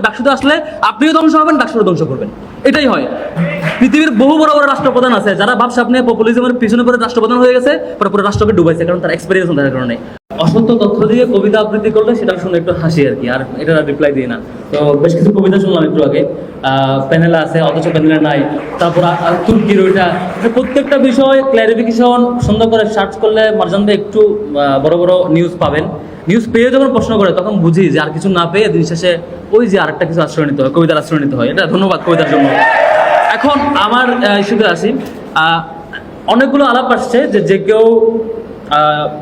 ডাকসুতে আসলে আপনিও ধ্বংস হবেন ডাকসুরও ধ্বংস করবেন। এটাই হয়। পৃথিবীর বহু বড় বড় রাষ্ট্রপ্রধান আছে, যারা ভাবছে আপনি পপুলিজমের পিছনে পরে রাষ্ট্রপ্রধান হয়ে গেছে, পরে পুরো রাষ্ট্রকে ডুবাইছে, কারণ তার এক্সপিরিয়েন্স থাকার কারণে। অসত্য তথ্য দিয়ে কবিতা আবৃত্তি করলে সেটা শুনে একটু হাসি আর কি, আর এটা রিপ্লাই দিই না। তো বেশ কিছু কবিতা শুনলাম একটু আগে। প্যানেলে আছে, অথচ প্যানেলে নাই। তারপর তুর্কির ওইটা প্রত্যেকটা বিষয় ক্ল্যারিফিকেশন সুন্দর করে সার্চ করলে মার্জানদা একটু বড় বড় নিউজ পাবেন। নিউজ পেয়ে যখন প্রশ্ন করে, তখন বুঝি যে আর কিছু না পেয়ে দিন শেষে ওই যে আরেকটা কিছু আশ্রয় নিতে হয়, কবিতার আশ্রয় নিতে হয়। এটা ধন্যবাদ কবিতার জন্য। এখন আমার ইস্যুতে আসি অনেকগুলো আলাপ আসছে যে যে কেউ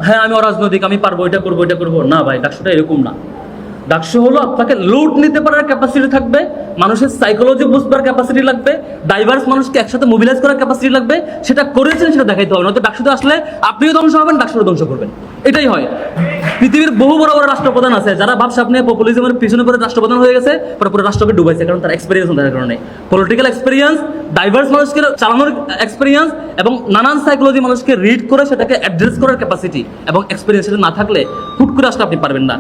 হ্যাঁ আমি অরাজনৈতিক, আমি পারব, এটা করব এটা করব। না ভাই, ডাকসুটা এরকম না। ডাকসু হলো আপনাকে লুট নিতে পারার ক্যাপাসিটি থাকবে, মানুষের সাইকোলজি বুঝবার ক্যাপাসিটি লাগবে ডাইভার্স মানুষকে একসাথে মোবিলাইজ করার ক্যাপাসিটি লাগবে, সেটা করেছেন সেটা দেখাইতে হবে। নয়তো ডাকসুতে আসলে আপনিও ধ্বংস হবেন ডাকসুরও ধ্বংস করবেন। এটাই হয়। পৃথিবীর বহু বড় বড় রাষ্ট্রপ্রধান আছে, যারা ভাবছে আপনি পপুলিজমের পিছনে পরে রাষ্ট্রপ্রধান হয়ে গেছে, পরে পুরো রাষ্ট্রকে ডুবাইছে, কারণ তার এক্সপিরিয়েন্স থাকার কারণে। পলিটিক্যাল এক্সপিরিয়েন্স ডাইভার্স মানুষকে চালানোর এক্সপিরিয়েন্স এবং নানান সাইকোলজি মানুষকে রিড করে সেটাকে অ্যাড্রেস করার ক্যাপাসিটি এবং এক্সপিরিয়েন্স সেটা না থাকলে হুট করে আসলে আপনি পারবেন না।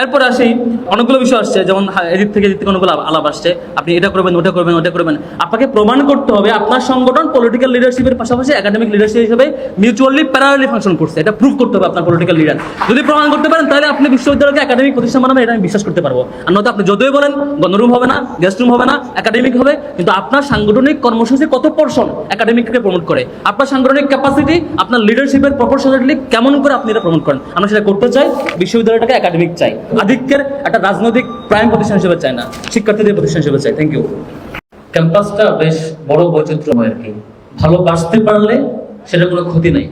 এরপরে আসি, অনেকগুলো বিষয় আসছে, যেমন এদিক থেকে এদিক থেকে অনেকগুলো আলাপ আসছে। আপনি এটা করবেন, ওটা করবেন ওটা করবেন। আপনাকে প্রমাণ করতে হবে, আপনার সংগঠন পলিটিক্যাল লিডারশিপের পাশাপাশি একাডেমিক লিডারশিপ হিসেবে মিউচুয়ালি প্যারালি ফাংশন করছে। এটা প্রুভ করতে হবে আপনার পলিটিক্যাল লিডার যদি প্রমাণ করতে পারেন, তাহলে আপনি বিশ্ববিদ্যালয়কে একাডেমিক প্রতিষ্ঠান বানাবেন, এটা আমি বিশ্বাস করতে পারব। আর নয়তো আপনি যতই বলেন, গণরুম হবে না গেস্ট রুম হবে না একাডেমিক হবে, কিন্তু আপনার সাংগঠনিক কর্মসূচি কত পোর্শন একাডেমিককে প্রমোট করে? আপনার সাংগঠনিক ক্যাপাসিটি আপনার লিডারশিপের প্রপোর্শনালি কেমন করে আপনি এটা প্রমোট করেন? আমরা সেটা করতে চাই, বিশ্ববিদ্যালয়টাকে একাডেমিক চাই। আধিক্যের একটা রাজনৈতিক প্রাইম প্রতিষ্ঠান হিসেবে চাই না, শিক্ষার্থীদের প্রতিষ্ঠান হিসেবে চাই। থ্যাংক ইউ ক্যাম্পাসটা বেশ বড় বৈচিত্র্যময় আর কি। ভালোবাসতে পারলে সেটা কোনো ক্ষতি নাই।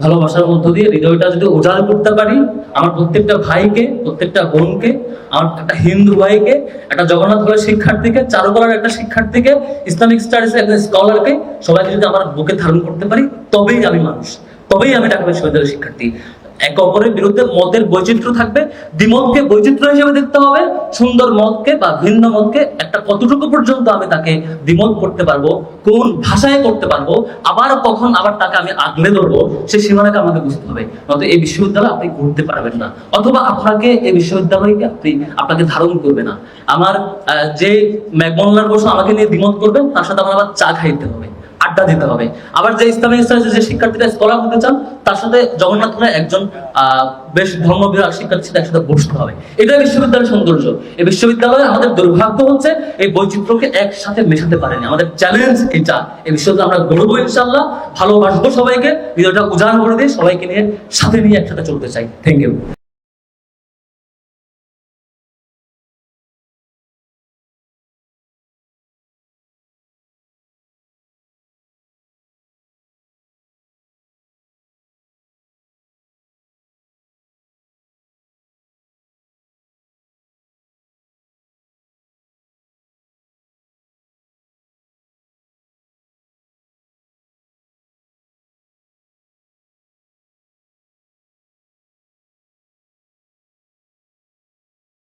ভালোবাসার মধ্য দিয়ে হৃদয়টা যদি উজাড় করতে পারি, আমার প্রত্যেকটা ভাইকে, প্রত্যেকটা বোনকে, আমার একটা হিন্দু ভাইকে, একটা জগন্নাথ হলের শিক্ষার্থীকে, চারুকলার একটা শিক্ষার্থীকে, ইসলামিক স্টাডিজ একটা স্কলারকে, সবাইকে যদি আমার বুকে ধারণ করতে পারি, তবেই আমি মানুষ। তবেই আমি ঢাকা বিশ্ববিদ্যালয়ের শিক্ষার্থী। একে অপরের বিরুদ্ধে মতের বৈচিত্র্য থাকবে। দ্বিমতকে বৈচিত্র্য হিসেবে দেখতে হবে। সুন্দর মতকে বা ভিন্ন মতকে একটা কতটুকু পর্যন্ত আমি তাকে দ্বিমত করতে পারব, কোন ভাষায় করতে পারব, আবার কখন আবার তাকে আমি আগলে ধরবো, সেই সীমানাকে আমাকে বুঝতে হবে। নয়তো এই বিশ্ববিদ্যালয় আপনি ঘুরতে পারবেন না। অথবা আপনাকে এই বিশ্ববিদ্যালয়কে আপনি আপনাকে ধারণ করবে না। আমার যে ম্যাকমোল্লার বসে আমাকে নিয়ে দ্বিমত করবেন, তার সাথে আমার আবার চা খাইতে হবে। আড্ডা দিতে হবে। আবার যে ইসলামিক স্টাডিজে যে শিক্ষার্থীরা স্কলার হতে চান, তার সাথে জগন্নাথ একজন বেশ ধর্মবিরাট শিক্ষার্থীর সাথে একসাথে বসতে হবে। এটাই বিশ্ববিদ্যালয়ের সৌন্দর্য। এই বিশ্ববিদ্যালয়ে আমাদের দুর্ভাগ্য হচ্ছে, এই বৈচিত্র্যকে একসাথে মেশাতে পারেনি। আমাদের চ্যালেঞ্জ এটা। এই বিশ্ববিদ্যালয় আমরা গড়বো ইনশাল্লাহ ভালোবাসবো সবাইকে। ভিডিওটা উজাড় করে দিয়ে সবাইকে নিয়ে, সাথে নিয়ে একসাথে চলতে চাই। Thank you